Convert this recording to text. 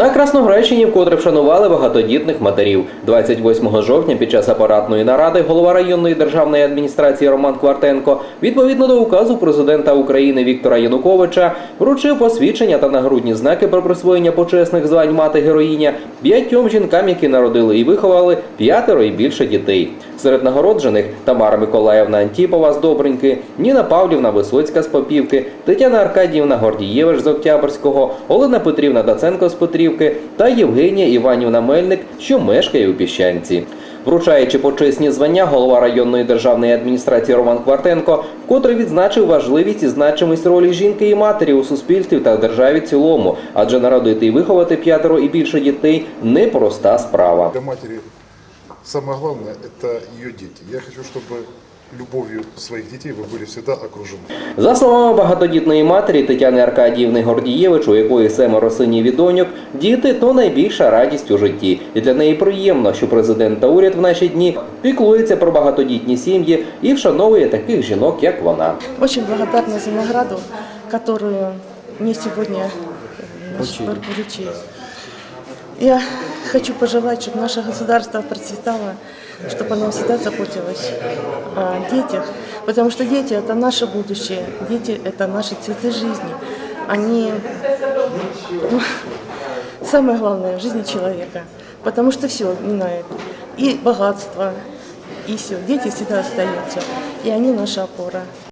На Красноградщині вкотре вшанували багатодітних матерів. 28 жовтня під час апаратної наради голова районної державної адміністрації Роман Квартенко відповідно до указу президента України Віктора Януковича вручив посвідчення та нагрудні знаки про присвоєння почесних звань мати героїня п'ятьом жінкам, які народили і виховали п'ятеро і більше дітей. Серед нагороджених Тамара Миколаївна Антіпова з Добриньки, Ніна Павлівна Висоцька з Попівки, Тетяна Аркадіївна Гордієвич з Октябрського, Олена Петрівна Даценко з Петрівки та Євгенія Іванівна Мельник, що мешкає у Піщанці. Вручаючи почесні звання, голова районної державної адміністрації Роман Квартенко вкотре відзначив важливість і значимість ролі жінки і матері у суспільстві та державі в цілому, адже народити і виховати п'ятеро і більше дітей непроста справа. Для самое главное – это ее дети. Я хочу, чтобы любовью своих детей вы были всегда окружены. За словами багатодітної матері Тетяни Аркадіївни Гордієвич, у якої семеро синів і доньок, діти то найбільша радість у житті. І для неї приємно, що президент та уряд в наші дні піклується про багатодітні сім'ї і вшановує таких жінок, як вона. Очень благодарна за награду, которую мне сегодня э, наш пар поручил. Я хочу пожелать, чтобы наше государство процветало, чтобы оно всегда заботилось о детях, потому что дети – это наше будущее, дети – это наши цветы жизни. Они самое главное в жизни человека, потому что все минает, и богатство, и все. Дети всегда остаются, и они наша опора.